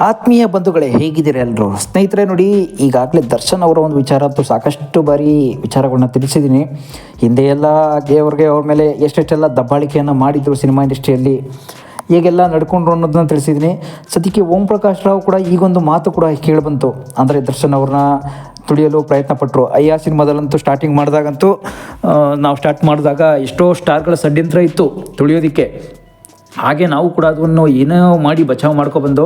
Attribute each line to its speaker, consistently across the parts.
Speaker 1: ಆತ್ಮೀಯ ಬಂಧುಗಳೇ, ಹೇಗಿದ್ದೀರಿ ಎಲ್ಲರೂ ಸ್ನೇಹಿತರೆ ನೋಡಿ, ಈಗಾಗಲೇ ದರ್ಶನ್ ಅವರ ಒಂದು ವಿಚಾರ ಅಂತೂ ಸಾಕಷ್ಟು ಬಾರಿ ವಿಚಾರಗಳನ್ನ ತಿಳಿಸಿದ್ದೀನಿ. ಹಿಂದೆ ಎಲ್ಲ ಅವ್ರಿಗೆ ಅವ್ರ ಮೇಲೆ ಎಷ್ಟೆಷ್ಟೆಲ್ಲ ದಬ್ಬಾಳಿಕೆಯನ್ನು ಮಾಡಿದ್ರು ಸಿನಿಮಾ ಇಂಡಸ್ಟ್ರಿಯಲ್ಲಿ, ಹೇಗೆಲ್ಲ ನಡ್ಕೊಂಡ್ರು ಅನ್ನೋದನ್ನ ತಿಳಿಸಿದ್ದೀನಿ. ಸದ್ಯಕ್ಕೆ ಓಂ ಪ್ರಕಾಶ್ ರಾವ್ ಕೂಡ ಈಗೊಂದು ಮಾತು ಕೂಡ ಕೇಳಿಬಂತು ಅಂದರೆ ದರ್ಶನ್ ಅವ್ರನ್ನ ತುಳಿಯಲು ಪ್ರಯತ್ನ ಪಟ್ಟರು ಅಯ್ಯ, ಸಿನಿಮಾದಲ್ಲಂತೂ ಸ್ಟಾರ್ಟಿಂಗ್ ಮಾಡಿದಾಗಂತೂ ನಾವು ಸ್ಟಾರ್ಟ್ ಮಾಡಿದಾಗ ಎಷ್ಟೋ ಸ್ಟಾರ್ಗಳ ಷಡ್ಯಂತ್ರ ಇತ್ತು ತುಳಿಯೋದಕ್ಕೆ. ಹಾಗೆ ನಾವು ಕೂಡ ಅದನ್ನು ಏನೋ ಮಾಡಿ ಬಚಾವ್ ಮಾಡ್ಕೊಬಂದು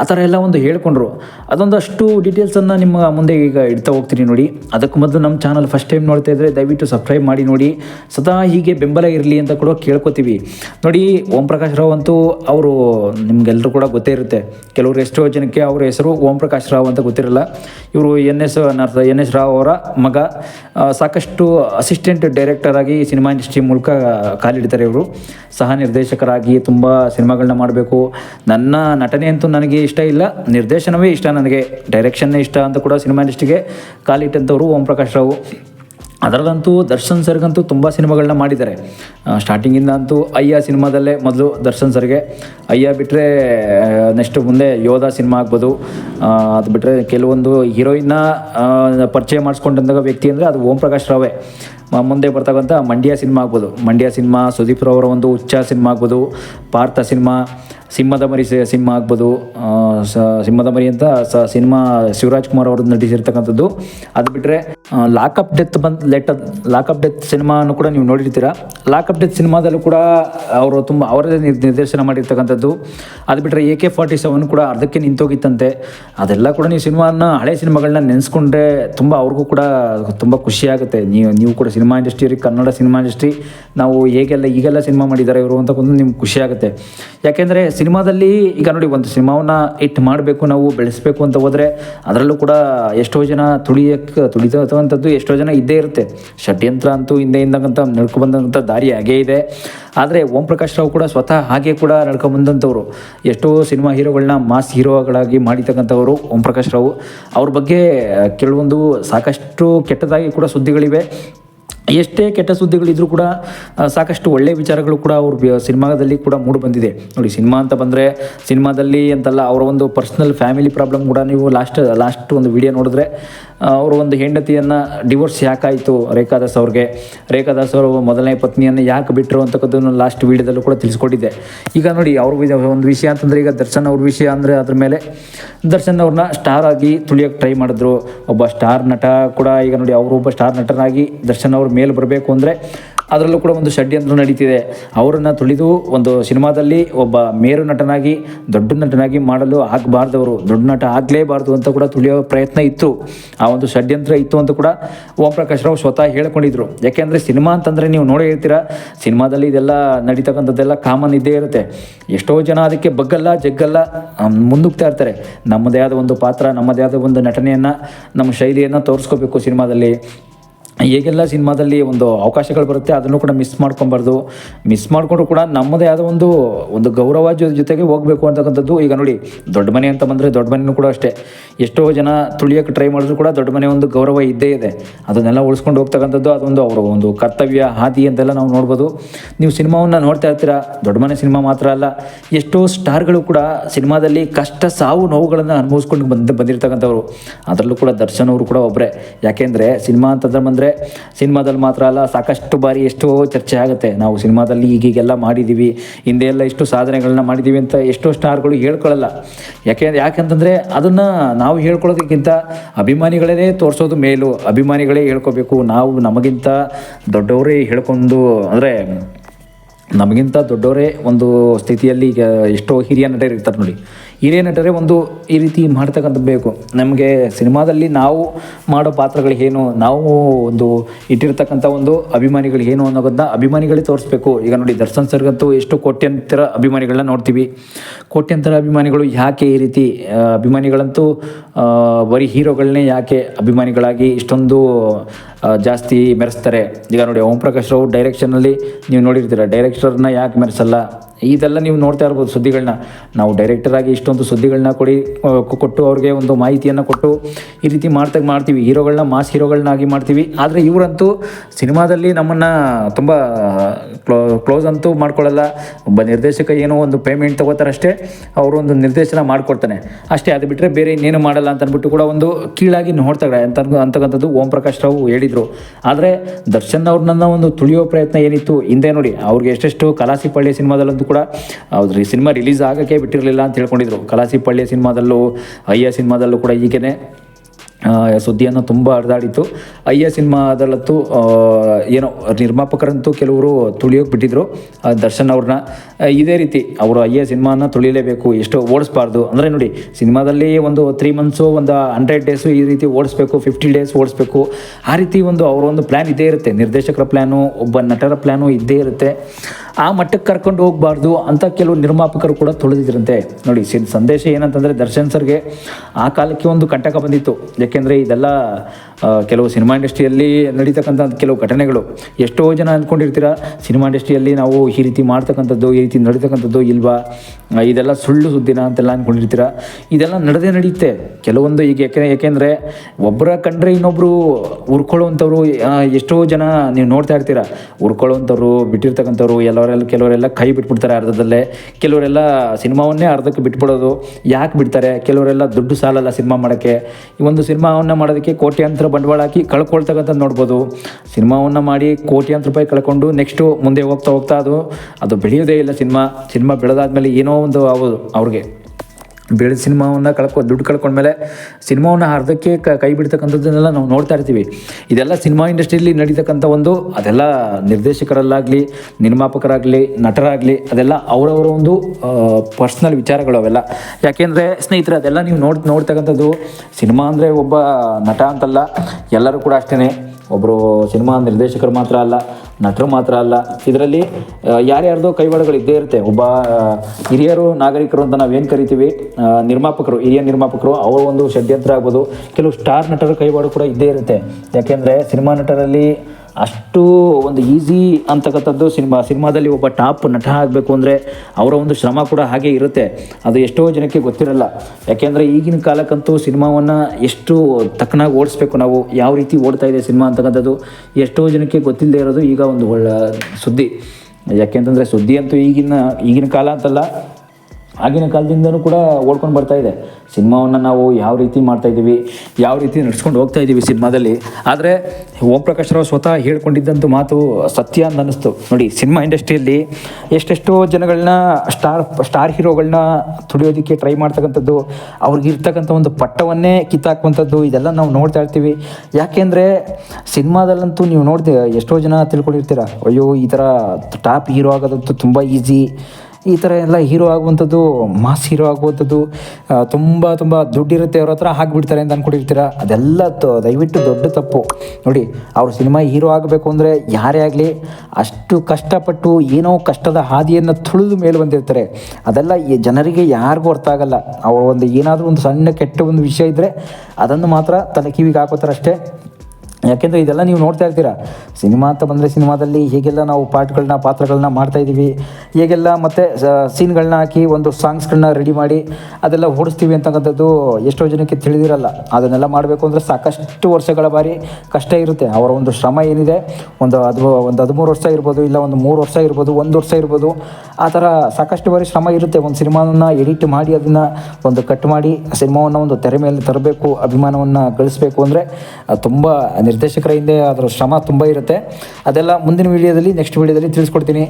Speaker 1: ಆ ಥರ ಎಲ್ಲ ಒಂದು ಹೇಳ್ಕೊಂಡ್ರು. ಅದೊಂದಷ್ಟು ಡೀಟೇಲ್ಸನ್ನು ನಿಮ್ಮ ಮುಂದೆ ಈಗ ಇಡ್ತಾ ಹೋಗ್ತೀನಿ ನೋಡಿ. ಅದಕ್ಕೆ ಮೊದಲು ನಮ್ಮ ಚಾನಲ್ ಫಸ್ಟ್ ಟೈಮ್ ನೋಡ್ತಾ ಇದ್ದರೆ ದಯವಿಟ್ಟು ಸಬ್ಸ್ಕ್ರೈಬ್ ಮಾಡಿ ನೋಡಿ. ಸದಾ ಹೀಗೆ ಬೆಂಬಲ ಇರಲಿ ಅಂತ ಕೂಡ ಕೇಳ್ಕೊತೀವಿ. ನೋಡಿ, ಓಂ ಪ್ರಕಾಶ್ ರಾವ್ ಅಂತೂ ಅವರು ನಿಮಗೆಲ್ಲರೂ ಕೂಡ ಗೊತ್ತೇ ಇರುತ್ತೆ. ಕೆಲವರು ಎಷ್ಟೋ ಜನಕ್ಕೆ ಅವರ ಹೆಸರು ಓಂ ಪ್ರಕಾಶ್ ರಾವ್ ಅಂತ ಗೊತ್ತಿರಲ್ಲ. ಇವರು N S N S Rao ಅವರ ಮಗ. ಸಾಕಷ್ಟು ಅಸಿಸ್ಟೆಂಟ್ ಡೈರೆಕ್ಟರ್ ಆಗಿ ಸಿನಿಮಾ ಇಂಡಸ್ಟ್ರಿ ಮೂಲಕ ಕಾಲಿಡ್ತಾರೆ ಇವರು. ಸಹ ನಿರ್ದೇಶಕರಾಗಿ ತುಂಬ ಸಿನಿಮಾಗಳನ್ನ ಮಾಡಬೇಕು. ನನ್ನ ನಟನೆ ಅಂತೂ ನನಗೆ ಇಷ್ಟ ಇಲ್ಲ, ನಿರ್ದೇಶನವೇ ಇಷ್ಟ ನನಗೆ ಡೈರೆಕ್ಷನ್ನೇ ಇಷ್ಟ ಅಂತ ಕೂಡ ಸಿನಿಮಾ ಇಂಡಸ್ಟ್ರಿಗೆ ಕಾಲಿಟ್ಟಂಥವ್ರು ಓಂ ಪ್ರಕಾಶ್ ರಾವ್. ಅದರಲ್ಲಂತೂ ದರ್ಶನ್ ಸರ್ಗಂತೂ ತುಂಬ ಸಿನಿಮಾಗಳನ್ನ ಮಾಡಿದ್ದಾರೆ. ಸ್ಟಾರ್ಟಿಂಗಿಂದ ಅಂತೂ ಅಯ್ಯ ಸಿನಿಮಾದಲ್ಲೇ ಮೊದಲು ದರ್ಶನ್ ಸರ್ಗೆ. ಅಯ್ಯ ಬಿಟ್ಟರೆ ನೆಕ್ಸ್ಟ್ ಮುಂದೆ ಯೋಧ ಸಿನಿಮಾ ಆಗ್ಬೋದು. ಅದು ಬಿಟ್ಟರೆ ಕೆಲವೊಂದು ಹೀರೋಯಿನ್ನ ಪರಿಚಯ ಮಾಡಿಸ್ಕೊಂಡಂತಹ ವ್ಯಕ್ತಿ ಅಂದರೆ ಅದು ಓಂ ಪ್ರಕಾಶ್ ರಾವೇ. ಮುಂದೆ ಬರ್ತಕ್ಕಂಥ ಮಂಡ್ಯ ಸಿನಿಮಾ ಆಗ್ಬೋದು. ಮಂಡ್ಯ ಸಿನಿಮಾ, ಸುದೀಪ್ ರವರ ಒಂದು ಉಚ್ಚ ಸಿನಿಮಾ ಆಗ್ಬೋದು, ಪಾರ್ಥ ಸಿನಿಮಾ ಸಿಂಹದ ಮರಿ ಸಿನಿಮಾ ಆಗ್ಬೋದು ಸಿಂಹದ ಮರಿ ಅಂತ ಸ ಸಿನಿಮಾ ಶಿವರಾಜ್ ಕುಮಾರ್ ಅವರು ನಟಿಸಿರ್ತಕ್ಕಂಥದ್ದು. ಅದು ಬಿಟ್ಟರೆ ಲಾಕಪ್ ಡೆತ್ ಬಂದ್ ಲೆಟ್ ಲಾಕಪ್ ಡೆತ್ ಸಿನಿಮಾನು ಕೂಡ ನೀವು ನೋಡಿರ್ತೀರ? ಲಾಕಪ್ ಡೆತ್ ಸಿನಿಮಾದಲ್ಲೂ ಕೂಡ ಅವರು ತುಂಬ ಅವರದೇ ನಿರ್- ನಿರ್ದೇಶನ ಮಾಡಿರ್ತಕ್ಕಂಥದ್ದು. ಅದು ಬಿಟ್ಟರೆ ಎ ಕೆ ಫಾರ್ಟಿ ಸೆವೆನ್ ಕೂಡ ಅರ್ಧಕ್ಕೆ ನಿಂತೋಗಿತ್ತಂತೆ. ಅದೆಲ್ಲ ಕೂಡ ನೀವು ಸಿನಿಮಾನ ಹಳೆ ಸಿನಿಮಾಗಳನ್ನ ನೆನೆಸ್ಕೊಂಡ್ರೆ ತುಂಬ ಅವ್ರಿಗೂ ಕೂಡ ತುಂಬ ಖುಷಿಯಾಗುತ್ತೆ ನೀವು ನೀವು ಕೂಡ cinema industry Kannada cinema industry. ನಾವು ಹೇಗೆಲ್ಲ ಈಗೆಲ್ಲ ಸಿನಿಮಾ ಮಾಡಿದ್ದಾರೆ ಇವರು ಅಂತ ಒಂದು ನಿಮ್ಗೆ ಖುಷಿಯಾಗುತ್ತೆ ಯಾಕೆಂದರೆ ಸಿನಿಮಾದಲ್ಲಿ ಈಗ ನೋಡಿ ಒಂದು ಸಿನಿಮಾವನ್ನು ಇಟ್ಟು ಮಾಡಬೇಕು, ನಾವು ಬೆಳೆಸಬೇಕು ಅಂತ ಹೋದರೆ ಅದರಲ್ಲೂ ಕೂಡ ಎಷ್ಟೋ ಜನ ತುಳಿಯಕ್ಕೆ ತುಳಿದಂಥದ್ದು ಎಷ್ಟೋ ಜನ ಇದ್ದೇ ಇರುತ್ತೆ. ಷಡ್ಯಂತ್ರ ಅಂತೂ ಹಿಂದೆ ಹಿಂದಂತ ನಡ್ಕೊಬಂದಂಥ ದಾರಿ ಹಾಗೇ ಇದೆ. ಆದರೆ ಓಂ ಪ್ರಕಾಶ್ ರಾವ್ ಕೂಡ ಸ್ವತಃ ಹಾಗೆ ಕೂಡ ನಡ್ಕೊಂಬಂದಂಥವ್ರು ಎಷ್ಟೋ ಸಿನಿಮಾ ಹೀರೋಗಳನ್ನ ಮಾಸ್ ಹೀರೋಗಳಾಗಿ ಮಾಡಿರ್ತಕ್ಕಂಥವ್ರು ಓಂ ಪ್ರಕಾಶ್ ರಾವ್. ಅವ್ರ ಬಗ್ಗೆ ಕೆಲವೊಂದು ಸಾಕಷ್ಟು ಕೆಟ್ಟದಾಗಿ ಕೂಡ ಸುದ್ದಿಗಳಿವೆ. ಎಷ್ಟೇ ಕೆಟ್ಟ ಸುದ್ದಿಗಳಿದ್ರೂ ಕೂಡ ಸಾಕಷ್ಟು ಒಳ್ಳೆಯ ವಿಚಾರಗಳು ಕೂಡ ಅವ್ರ ಸಿನಿಮಾದಲ್ಲಿ ಕೂಡ ಮೂಡಿ ಬಂದಿದೆ. ನೋಡಿ, ಸಿನಿಮಾ ಅಂತ ಬಂದರೆ, ಸಿನಿಮಾದಲ್ಲಿ ಅಂತಲ್ಲ, ಅವರ ಒಂದು ಪರ್ಸ್ನಲ್ ಫ್ಯಾಮಿಲಿ ಪ್ರಾಬ್ಲಮ್ ಕೂಡ ನೀವು ಲಾಸ್ಟ್ ಲಾಸ್ಟ್ ಒಂದು ವಿಡಿಯೋ ನೋಡಿದ್ರೆ ಅವರ ಒಂದು ಹೆಂಡತಿಯನ್ನು ಡಿವೋರ್ಸ್ ಯಾಕಾಯಿತು? ರೇಖಾದಾಸ್ ಅವ್ರಿಗೆ. ರೇಖಾದಾಸ್ ಅವರು ಮೊದಲನೇ ಪತ್ನಿಯನ್ನು ಯಾಕೆ ಬಿಟ್ಟರು ಅಂತಕ್ಕಂಥದ್ದು ಲಾಸ್ಟ್ ವೀಡಿಯೋದಲ್ಲೂ ಕೂಡ ತಿಳಿಸ್ಕೊಟ್ಟಿದ್ದೆ. ಈಗ ನೋಡಿ, ಅವ್ರ ಒಂದು ವಿಷಯ ಅಂತಂದರೆ ಈಗ ದರ್ಶನ್ ಅವ್ರ ವಿಷಯ ಅಂದರೆ ಅದ್ರ ಮೇಲೆ ದರ್ಶನ್ ಅವ್ರನ್ನ ಸ್ಟಾರ್ ಆಗಿ ತುಳಿಯೋಕ್ಕೆ ಟ್ರೈ ಮಾಡಿದ್ರು. ಒಬ್ಬ ಸ್ಟಾರ್ ನಟ ಕೂಡ ಈಗ ನೋಡಿ, ಅವರು ಒಬ್ಬ ಸ್ಟಾರ್ ನಟನಾಗಿ ದರ್ಶನ್ ಅವ್ರ ಮೇಲೆ ಬರಬೇಕು ಅಂದರೆ ಅದರಲ್ಲೂ ಕೂಡ ಒಂದು ಷಡ್ಯಂತ್ರ ನಡೀತಿದೆ. ಅವರನ್ನು ತುಳಿದು ಒಂದು ಸಿನಿಮಾದಲ್ಲಿ ಒಬ್ಬ ಮೇರು ನಟನಾಗಿ, ದೊಡ್ಡ ನಟನಾಗಿ ಮಾಡಲು ಆಗಬಾರ್ದವರು, ದೊಡ್ಡ ನಟ ಆಗಲೇಬಾರ್ದು ಅಂತ ಕೂಡ ತುಳಿಯೋ ಪ್ರಯತ್ನ ಇತ್ತು. ಆ ಒಂದು ಷಡ್ಯಂತ್ರ ಇತ್ತು ಅಂತ ಕೂಡ ಓಂ ಪ್ರಕಾಶ್ ರಾವ್ ಸ್ವತಃ ಹೇಳ್ಕೊಂಡಿದ್ರು. ಯಾಕೆಂದರೆ ಸಿನಿಮಾ ಅಂತಂದರೆ ನೀವು ನೋಡೇ ಇರ್ತೀರ ಸಿನಿಮಾದಲ್ಲಿ ಇದೆಲ್ಲ ನಡೀತಕ್ಕಂಥದ್ದೆಲ್ಲ ಕಾಮನ್ ಇದ್ದೇ ಇರುತ್ತೆ. ಎಷ್ಟೋ ಜನ ಅದಕ್ಕೆ ಬಗ್ಗಲ್ಲ, ಜಗ್ಗಲ್ಲ ಮುಂದುಗ್ತಾ ಇರ್ತಾರೆ. ನಮ್ಮದೇ ಆದ ಒಂದು ಪಾತ್ರ, ನಮ್ಮದೇ ಆದ ಒಂದು ನಟನೆಯನ್ನು, ನಮ್ಮ ಶೈಲಿಯನ್ನು ತೋರಿಸ್ಕೋಬೇಕು ಸಿನಿಮಾದಲ್ಲಿ. ಹೇಗೆಲ್ಲ ಸಿನಿಮಾದಲ್ಲಿ ಒಂದು ಅವಕಾಶಗಳು ಬರುತ್ತೆ ಅದನ್ನು ಕೂಡ ಮಿಸ್ ಮಾಡ್ಕೊಬಾರ್ದು. ಮಿಸ್ ಮಾಡಿಕೊಂಡ್ರು ಕೂಡ ನಮ್ಮದೇ ಆದ ಒಂದು ಒಂದು ಗೌರವ ಜೊತೆಗೆ ಹೋಗಬೇಕು ಅಂತಕ್ಕಂಥದ್ದು. ಈಗ ನೋಡಿ, ದೊಡ್ಡ ಮನೆ ಅಂತ ಬಂದರೆ ದೊಡ್ಡ ಮನೆಯೂ ಕೂಡ ಅಷ್ಟೇ. ಎಷ್ಟೋ ಜನ ತುಳಿಯೋಕ್ಕೆ ಟ್ರೈ ಮಾಡಿದ್ರು ಕೂಡ ದೊಡ್ಡ ಮನೆ ಒಂದು ಗೌರವ ಇದ್ದೇ ಇದೆ. ಅದನ್ನೆಲ್ಲ ಉಳಿಸ್ಕೊಂಡು ಹೋಗ್ತಕ್ಕಂಥದ್ದು ಅದೊಂದು ಅವರ ಒಂದು ಕರ್ತವ್ಯ, ಹಾದಿ ಅಂತೆಲ್ಲ ನಾವು ನೋಡ್ಬೋದು. ನೀವು ಸಿನಿಮಾವನ್ನು ನೋಡ್ತಾ ಇರ್ತೀರಾ? ದೊಡ್ಡ ಮನೆ ಸಿನಿಮಾ ಮಾತ್ರ ಅಲ್ಲ, ಎಷ್ಟೋ ಸ್ಟಾರ್ಗಳು ಕೂಡ ಸಿನಿಮಾದಲ್ಲಿ ಕಷ್ಟ ಸಾವು ನೋವುಗಳನ್ನು ಅನುಭವಿಸ್ಕೊಂಡು ಬಂದು, ಬಂದಿರ್ತಕ್ಕಂಥವ್ರು. ಅದರಲ್ಲೂ ಕೂಡ ದರ್ಶನ್ ಅವರು ಕೂಡ ಒಬ್ಬರೇ ಯಾಕೆಂದರೆ ಸಿನಿಮಾ ಅಂತಂದ್ರೆ ಬಂದರೆ ಸಿನಿಮಾದಲ್ಲಿ ಮಾತ್ರ ಅಲ್ಲ, ಸಾಕಷ್ಟು ಬಾರಿ ಎಷ್ಟೋ ಚರ್ಚೆ ಆಗುತ್ತೆ. ನಾವು ಸಿನಿಮಾದಲ್ಲಿ ಈಗೀಗೆಲ್ಲ ಮಾಡಿದ್ದೀವಿ ಹಿಂದೆ ಎಲ್ಲ ಇಷ್ಟು ಸಾಧನೆಗಳನ್ನ ಮಾಡಿದ್ದೀವಿ ಅಂತ ಎಷ್ಟೋ ಸ್ಟಾರ್ಗಳು ಹೇಳ್ಕೊಳ್ಳಲ್ಲ. ಯಾಕೆ ಯಾಕಂತಂದರೆ ಅದನ್ನು ನಾವು ಹೇಳ್ಕೊಳ್ಳೋದಕ್ಕಿಂತ ಅಭಿಮಾನಿಗಳೇ ತೋರಿಸೋದು ಮೇಲು. ಅಭಿಮಾನಿಗಳೇ ಹೇಳ್ಕೋಬೇಕು. ನಾವು ನಮಗಿಂತ ದೊಡ್ಡವರೇ ಹೇಳ್ಕೊಂಡು, ಅಂದರೆ ನಮಗಿಂತ ದೊಡ್ಡವರೇ ಒಂದು ಸ್ಥಿತಿಯಲ್ಲಿ ಈಗ ಎಷ್ಟೋ ಹಿರಿಯ ನಟರು ಇರ್ತಾರೆ ನೋಡಿ. ಹಿರಿಯ ನಟರೇ ಒಂದು ಈ ರೀತಿ ಮಾಡ್ತಕ್ಕಂಥ ಬೇಕು. ನಮಗೆ ಸಿನಿಮಾದಲ್ಲಿ ನಾವು ಮಾಡೋ ಪಾತ್ರಗಳು ಏನು, ನಾವು ಒಂದು ಇಟ್ಟಿರ್ತಕ್ಕಂಥ ಒಂದು ಅಭಿಮಾನಿಗಳು ಏನು ಅನ್ನೋದನ್ನ ಅಭಿಮಾನಿಗಳೇ ತೋರಿಸ್ಬೇಕು. ಈಗ ನೋಡಿ ದರ್ಶನ್ ಸರ್ಗಂತೂ ಎಷ್ಟು ಕೋಟ್ಯಂತರ ಅಭಿಮಾನಿಗಳನ್ನ ನೋಡ್ತೀವಿ. ಕೋಟ್ಯಂತರ ಅಭಿಮಾನಿಗಳು ಯಾಕೆ ಈ ರೀತಿ ಅಭಿಮಾನಿಗಳಂತೂ ಬರೀ ಹೀರೋಗಳನ್ನೇ ಯಾಕೆ ಅಭಿಮಾನಿಗಳಾಗಿ ಇಷ್ಟೊಂದು ಜಾಸ್ತಿ ಮೆರೆಸ್ತಾರೆ? ಈಗ ನೋಡಿ, ಓಂ ಪ್ರಕಾಶ್ ರಾವ್ ಡೈರೆಕ್ಷನಲ್ಲಿ ನೀವು ನೋಡಿರ್ತೀರ. ಡೈರೆಕ್ಟರ್ನ ಯಾಕೆ ಮೆರೆಸಲ್ಲ? ಇದೆಲ್ಲ ನೀವು ನೋಡ್ತಾ ಇರ್ಬೋದು ಸುದ್ದಿಗಳನ್ನ ನಾವು ಡೈರೆಕ್ಟರಾಗಿ ಇಷ್ಟೊಂದು ಸುದ್ದಿಗಳನ್ನ ಕೊಡಿ ಕೊಟ್ಟು ಅವ್ರಿಗೆ ಒಂದು ಮಾಹಿತಿಯನ್ನು ಕೊಟ್ಟು ಈ ರೀತಿ ಮಾಡ್ತಾ ಮಾಡ್ತೀವಿ. ಹೀರೋಗಳನ್ನ ಮಾಸ್ ಹೀರೋಗಳನ್ನಾಗಿ ಮಾಡ್ತೀವಿ. ಆದರೆ ಇವರಂತೂ ಸಿನಿಮಾದಲ್ಲಿ ನಮ್ಮನ್ನು ತುಂಬ, ಕ್ಲೋ, ಕ್ಲೋಸ್ ಅಂತೂ ಮಾಡ್ಕೊಳ್ಳಲ್ಲ. ಒಬ್ಬ ನಿರ್ದೇಶಕ ಏನೋ ಒಂದು ಪೇಮೆಂಟ್ ತಗೋತಾರಷ್ಟೇ, ಅವರು ಒಂದು ನಿರ್ದೇಶನ ಮಾಡಿಕೊಡ್ತಾನೆ. ಅಷ್ಟೇ, ಅದು ಬಿಟ್ಟರೆ ಬೇರೆ ಇನ್ನೇನು ಮಾಡಲ್ಲ. ಅಂತ ಅಂದ್ಬಿಟ್ಟು ಕೂಡ ಒಂದು ಕೀಳಾಗಿ ನೋಡ್ತಾರೆ ಅಂತ ಅಂತಕ್ಕಂಥದ್ದು ಓಂ ಪ್ರಕಾಶ್ ರಾವ್ ಹೇಳಿದರು. ಆದರೆ ದರ್ಶನ್ ಅವ್ರನ್ನ ಒಂದು ತುಳಿಯೋ ಪ್ರಯತ್ನ ಏನಿತ್ತು ಹಿಂದೆ ನೋಡಿ ಅವ್ರಿಗೆ ಎಷ್ಟೆಷ್ಟು ಕಲಾಸಿ ಪಳ್ಳಿಯ ಸಿನಿಮಾದಲ್ಲಂತೂ ಕೂಡ ಅವ್ರ ಸಿನಿಮಾ ರಿಲೀಸ್ ಆಗೋಕ್ಕೆ ಬಿಟ್ಟಿರಲಿಲ್ಲ ಅಂತ ಹೇಳ್ಕೊಂಡಿದ್ರು. ಕಲಾಸಿ ಪಳ್ಳಿಯ ಸಿನಿಮಾದಲ್ಲೂ ಅಯ್ಯ ಸಿನಿಮಾದಲ್ಲೂ ಕೂಡ ಹೀಗೇನೆ ಆ, ಸುದ್ದಿಯನ್ನು ತುಂಬ ಹರಿದಾಡಿತ್ತು. ಅಯ್ಯ ಸಿನಿಮಾದಲ್ಲಂತೂ ಏನೋ ನಿರ್ಮಾಪಕರಂತೂ ಕೆಲವರು ತುಳಿಯೋಕೆ ಬಿಟ್ಟಿದ್ರು ದರ್ಶನ್ ಅವ್ರನ್ನ. ಇದೇ ರೀತಿ ಅವರು ಅಯ್ಯ ಸಿನಿಮಾನ ತುಳಿಲೇಬೇಕು, ಎಷ್ಟು ಓಡಿಸ್ಬಾರ್ದು. ಅಂದರೆ ನೋಡಿ, ಸಿನಿಮಾದಲ್ಲಿ ಒಂದು ತ್ರೀ ಮಂತ್ಸು ಒಂದು ಹಂಡ್ರೆಡ್ ಡೇಸು ಈ ರೀತಿ ಓಡಿಸ್ಬೇಕು ಫಿಫ್ಟಿ ಡೇಸ್ ಓಡಿಸ್ಬೇಕು. ಆ ರೀತಿ ಒಂದು ಅವರ ಒಂದು ಪ್ಲ್ಯಾನ್ ಇದೇ ಇರುತ್ತೆ. ನಿರ್ದೇಶಕರ ಪ್ಲ್ಯಾನು ಒಬ್ಬ ನಟರ ಪ್ಲ್ಯಾನು ಇದ್ದೇ ಇರುತ್ತೆ. ಆ ಮಟ್ಟಕ್ಕೆ ಕರ್ಕೊಂಡು ಹೋಗಬಾರ್ದು ಅಂತ ಕೆಲವು ನಿರ್ಮಾಪಕರು ಕೂಡ ತೊಳೆದಿದ್ರಂತೆ. ನೋಡಿ ಸಂದೇಶ ಏನಂತಂದರೆ ದರ್ಶನ್ ಸರ್ಗೆ ಆ ಕಾಲಕ್ಕೆ ಒಂದು ಕಂಟಕ ಬಂದಿತ್ತು. ಯಾಕೆಂದರೆ ಇದೆಲ್ಲ ಕೆಲವು ಸಿನಿಮಾ ಇಂಡಸ್ಟ್ರಿಯಲ್ಲಿ ನಡೀತಕ್ಕಂಥ ಕೆಲವು ಘಟನೆಗಳು. ಎಷ್ಟೋ ಜನ ಅಂದ್ಕೊಂಡಿರ್ತೀರ, ಸಿನಿಮಾ ಇಂಡಸ್ಟ್ರಿಯಲ್ಲಿ ನಾವು ಈ ರೀತಿ ಮಾಡ್ತಕ್ಕಂಥದ್ದು, ಈ ರೀತಿ ನಡೀತಕ್ಕಂಥದ್ದು ಇಲ್ವಾ? ಇದೆಲ್ಲ ಸುಳ್ಳು ಸುದ್ದಿನ ಅಂತೆಲ್ಲ ಅಂದ್ಕೊಂಡಿರ್ತೀರ? ಇದೆಲ್ಲ ನಡೆದೇ ನಡೆಯುತ್ತೆ. ಕೆಲವೊಂದು ಈಗ ಯಾಕೆ, ಯಾಕೆಂದರೆ ಒಬ್ಬರ ಕಂಡ್ರೆ ಇನ್ನೊಬ್ಬರು ಉರ್ಕೊಳ್ಳುವಂಥವ್ರು ಎಷ್ಟೋ ಜನ ನೀವು ನೋಡ್ತಾ ಇರ್ತೀರ. ಉರ್ಕೊಳ್ಳುವಂಥವ್ರು ಬಿಟ್ಟಿರ್ತಕ್ಕಂಥವ್ರು ಎಲ್ಲವರೆಲ್ಲ ಕೆಲವರೆಲ್ಲ ಕೈ ಬಿಟ್ಬಿಡ್ತಾರೆ ಅರ್ಧದಲ್ಲೇ. ಕೆಲವರೆಲ್ಲ ಸಿನಿಮಾವನ್ನೇ ಅರ್ಧಕ್ಕೆ ಬಿಟ್ಬಿಡೋದು. ಯಾಕೆ ಬಿಡ್ತಾರೆ? ಕೆಲವರೆಲ್ಲ ದುಡ್ಡು ಸಾಲಲ್ಲ ಸಿನಿಮಾ ಮಾಡೋಕ್ಕೆ. ಈ ಒಂದು ಸಿನಿಮಾವನ್ನು ಮಾಡೋದಕ್ಕೆ ಕೋಟ್ಯಾಂತರ ಬಂಡವಾಳ ಹಾಕಿ ಕಳ್ಕೊಳ್ತಕ್ಕಂಥದ್ದು ನೋಡ್ಬೋದು. ಸಿನಿಮಾವನ್ನು ಮಾಡಿ ಕೋಟ್ಯಾಂತರ ರೂಪಾಯಿ ಕಳ್ಕೊಂಡು ನೆಕ್ಸ್ಟು ಮುಂದೆ ಹೋಗ್ತಾ ಹೋಗ್ತಾ ಅದು ಅದು ಬೆಳೆಯೋದೇ ಇಲ್ಲ ಸಿನಿಮಾ. ಸಿನಿಮಾ ಬೆಳೆದಾದ್ಮೇಲೆ ಏನೋ ಒಂದು ಅವು ಅವ್ರಿಗೆ. ಬೆಳೆದ ಸಿನಿಮಾವನ್ನು ಕಳ್ಕೊ, ದುಡ್ಡು ಕಳ್ಕೊಂಡ್ಮೇಲೆ ಸಿನಿಮಾವನ್ನು ಅರ್ಧಕ್ಕೆ ಕ ಬಿಡ್ತಕ್ಕಂಥದ್ದನ್ನೆಲ್ಲ ನಾವು ನೋಡ್ತಾ ಇರ್ತೀವಿ. ಇದೆಲ್ಲ ಸಿನಿಮಾ ಇಂಡಸ್ಟ್ರಿಯಲ್ಲಿ ನಡೀತಕ್ಕಂಥ ಒಂದು ಅದೆಲ್ಲ ನಿರ್ದೇಶಕರಲ್ಲಾಗಲಿ, ನಿರ್ಮಾಪಕರಾಗಲಿ, ನಟರಾಗಲಿ ಅದೆಲ್ಲ ಅವರವರ ಒಂದು ಪರ್ಸ್ನಲ್ ವಿಚಾರಗಳು ಅವೆಲ್ಲ. ಯಾಕೆಂದರೆ ಸ್ನೇಹಿತರೆ, ಅದೆಲ್ಲ ನೀವು ನೋಡ್, ನೋಡ್ತಕ್ಕಂಥದ್ದು ಸಿನಿಮಾ ಅಂದರೆ ಒಬ್ಬ ನಟ ಅಂತಲ್ಲ, ಎಲ್ಲರೂ ಕೂಡ ಅಷ್ಟೇ ಒಬ್ಬರು ಸಿನಿಮಾ ನಿರ್ದೇಶಕರು ಮಾತ್ರ ಅಲ್ಲ ನಟರು ಮಾತ್ರ ಅಲ್ಲ, ಇದರಲ್ಲಿ ಯಾರ್ಯಾರ್ದೋ ಕೈವಾಡಗಳು ಇದ್ದೇ ಇರುತ್ತೆ. ಒಬ್ಬ ಹಿರಿಯರು, ನಾಗರಿಕರು ಅಂತ ನಾವೇನು ಕರಿತೀವಿ ನಿರ್ಮಾಪಕರು, ಹಿರಿಯ ನಿರ್ಮಾಪಕರು, ಅವರ ಒಂದು ಷಡ್ಯಂತ್ರ ಆಗ್ಬೋದು. ಕೆಲವು ಸ್ಟಾರ್ ನಟರ ಕೈವಾಡ ಕೂಡ ಇದ್ದೇ ಇರುತ್ತೆ. ಯಾಕೆಂದರೆ, ಸಿನಿಮಾ ನಟರಲ್ಲಿ ಅಷ್ಟು ಒಂದು ಈಸಿ ಅಂತಕ್ಕಂಥದ್ದು ಸಿನಿಮಾ. ಸಿನಿಮಾದಲ್ಲಿ ಒಬ್ಬ ಟಾಪ್ ನಟ ಆಗಬೇಕು ಅಂದರೆ ಅವರ ಒಂದು ಶ್ರಮ ಕೂಡ ಹಾಗೆ ಇರುತ್ತೆ. ಅದು ಎಷ್ಟೋ ಜನಕ್ಕೆ ಗೊತ್ತಿರಲ್ಲ. ಯಾಕೆಂದರೆ ಈಗಿನ ಕಾಲಕ್ಕಂತೂ ಸಿನಿಮಾವನ್ನು ಎಷ್ಟು ತಕ್ಕನಾಗಿ ಓಡಿಸ್ಬೇಕು ನಾವು, ಯಾವ ರೀತಿ ಓಡ್ತಾ ಇದೆ ಸಿನಿಮಾ ಅಂತಕ್ಕಂಥದ್ದು ಎಷ್ಟೋ ಜನಕ್ಕೆ ಗೊತ್ತಿಲ್ಲದೆ ಇರೋದು ಈಗ ಒಂದು ಒಳ್ಳೆ ಸುದ್ದಿ. ಯಾಕೆಂತಂದರೆ ಸುದ್ದಿ ಅಂತೂ ಈಗಿನ ಈಗಿನ ಕಾಲ ಅಂತಲ್ಲ ಆಗಿನ ಕಾಲದಿಂದನೂ ಕೂಡ ಓಡ್ಕೊಂಡು ಬರ್ತಾ ಇದೆ. ಸಿನಿಮಾವನ್ನು ನಾವು ಯಾವ ರೀತಿ ಮಾಡ್ತಾ ಇದ್ದೀವಿ, ಯಾವ ರೀತಿ ನಡ್ಸ್ಕೊಂಡು ಹೋಗ್ತಾ ಇದ್ದೀವಿ ಸಿನಿಮಾದಲ್ಲಿ, ಆದರೆ ಓಂ ಪ್ರಕಾಶ್ ರಾವ್ ಸ್ವತಃ ಹೇಳ್ಕೊಂಡಿದ್ದಂಥ ಮಾತು ಸತ್ಯ ಅಂತ ಅನ್ನಿಸ್ತು. ನೋಡಿ, ಸಿನಿಮಾ ಇಂಡಸ್ಟ್ರಿಯಲ್ಲಿ ಎಷ್ಟೆಷ್ಟೋ ಜನಗಳನ್ನ, ಸ್ಟಾರ್ ಸ್ಟಾರ್ ಹೀರೋಗಳನ್ನ ತುಳಿಯೋದಕ್ಕೆ ಟ್ರೈ ಮಾಡ್ತಕ್ಕಂಥದ್ದು, ಅವ್ರಿಗೆ ಇರ್ತಕ್ಕಂಥ ಒಂದು ಪಟ್ಟವನ್ನೇ ಕಿತ್ತಾಕುವಂಥದ್ದು, ಇದೆಲ್ಲ ನಾವು ನೋಡ್ತಾ ಇರ್ತೀವಿ. ಯಾಕೆಂದರೆ ಸಿನಿಮಾದಲ್ಲಂತೂ ನೀವು ನೋಡ್ತೀವಿ ಎಷ್ಟೋ ಜನ ತಿಳ್ಕೊಂಡಿರ್ತೀರ, ಅಯ್ಯೋ, ಈ ಥರ ಟಾಪ್ ಹೀರೋ ಆಗೋದಂತೂ ತುಂಬ ಈಸಿ ಈ ಥರ ಎಲ್ಲ ಹೀರೋ ಆಗುವಂಥದ್ದು ಮಾಸ್ ಹೀರೋ ಆಗುವಂಥದ್ದು ತುಂಬ ತುಂಬ ದುಡ್ಡಿರುತ್ತೆ. ಅವ್ರ ಹತ್ರ ಹಾಕ್ಬಿಡ್ತಾರೆ ಅಂತ ಅಂದ್ಕೊಂಡಿರ್ತೀರ ಅದೆಲ್ಲ ದಯವಿಟ್ಟು ದೊಡ್ಡ ತಪ್ಪು. ನೋಡಿ, ಅವ್ರ ಸಿನಿಮಾ ಹೀರೋ ಆಗಬೇಕು ಅಂದರೆ ಯಾರೇ ಆಗಲಿ ಅಷ್ಟು ಕಷ್ಟಪಟ್ಟು ಏನೋ ಕಷ್ಟದ ಹಾದಿಯನ್ನು ತುಳಿದು ಮೇಲೆ ಬಂದಿರ್ತಾರೆ. ಅದೆಲ್ಲ ಜನರಿಗೆ ಯಾರಿಗೂ ಅರ್ಥ ಆಗಲ್ಲ. ಅವ್ರ ಒಂದು ಏನಾದರೂ ಒಂದು ಸಣ್ಣ ಕೆಟ್ಟ ಒಂದು ವಿಷಯ ಇದ್ದರೆ ಅದನ್ನು ಮಾತ್ರ ತಲೆ ಕಿವಿಗೆ ಹಾಕೋತಾರಷ್ಟೇ. ಯಾಕೆಂದರೆ ಇದೆಲ್ಲ ನೀವು ನೋಡ್ತಾ ಇರ್ತೀರಾ? ಸಿನಿಮಾ ಅಂತ ಬಂದರೆ ಸಿನಿಮಾದಲ್ಲಿ ಹೇಗೆಲ್ಲ ನಾವು ಪಾಠಗಳನ್ನ ಪಾತ್ರಗಳನ್ನ ಮಾಡ್ತಾ ಇದ್ದೀವಿ, ಹೇಗೆಲ್ಲ ಮತ್ತು ಸೀನ್ಗಳನ್ನ ಹಾಕಿ ಒಂದು ಸಾಂಗ್ಸ್ಗಳನ್ನ ರೆಡಿ ಮಾಡಿ ಅದೆಲ್ಲ ಓಡಿಸ್ತೀವಿ ಅಂತಕ್ಕಂಥದ್ದು ಎಷ್ಟೋ ಜನಕ್ಕೆ ತಿಳಿದಿರಲ್ಲ. ಅದನ್ನೆಲ್ಲ ಮಾಡಬೇಕು ಅಂದರೆ ಸಾಕಷ್ಟು ವರ್ಷಗಳ ಬಾರಿ ಕಷ್ಟ ಇರುತ್ತೆ. ಅವರ ಒಂದು ಶ್ರಮ ಏನಿದೆ, ಒಂದು ಅದು ಒಂದು ಹದಿಮೂರು ವರ್ಷ ಇರ್ಬೋದು, ಇಲ್ಲ ಒಂದು ಮೂರು ವರ್ಷ ಇರ್ಬೋದು, ಒಂದು ವರ್ಷ ಇರ್ಬೋದು, ಆ ಥರ ಸಾಕಷ್ಟು ಬಾರಿ ಶ್ರಮ ಇರುತ್ತೆ. ಒಂದು ಸಿನಿಮಾವನ್ನು ಎಡಿಟ್ ಮಾಡಿ, ಅದನ್ನು ಒಂದು ಕಟ್ ಮಾಡಿ ಸಿನಿಮಾವನ್ನು ಒಂದು ತೆರೆ ಮೇಲೆ ತರಬೇಕು, ಅಭಿಮಾನವನ್ನು ಗಳಿಸಬೇಕು ಅಂದರೆ ತುಂಬ ನಿರ್ದೇಶಕರ ಹಿಂದೆ ಅದರ ಶ್ರಮ ತುಂಬ ಇರುತ್ತೆ. ಅದೆಲ್ಲ ಮುಂದಿನ ವೀಡಿಯೋದಲ್ಲಿ ನೆಕ್ಸ್ಟ್ ವೀಡಿಯೋದಲ್ಲಿ ತಿಳಿಸ್ಕೊಡ್ತೀನಿ.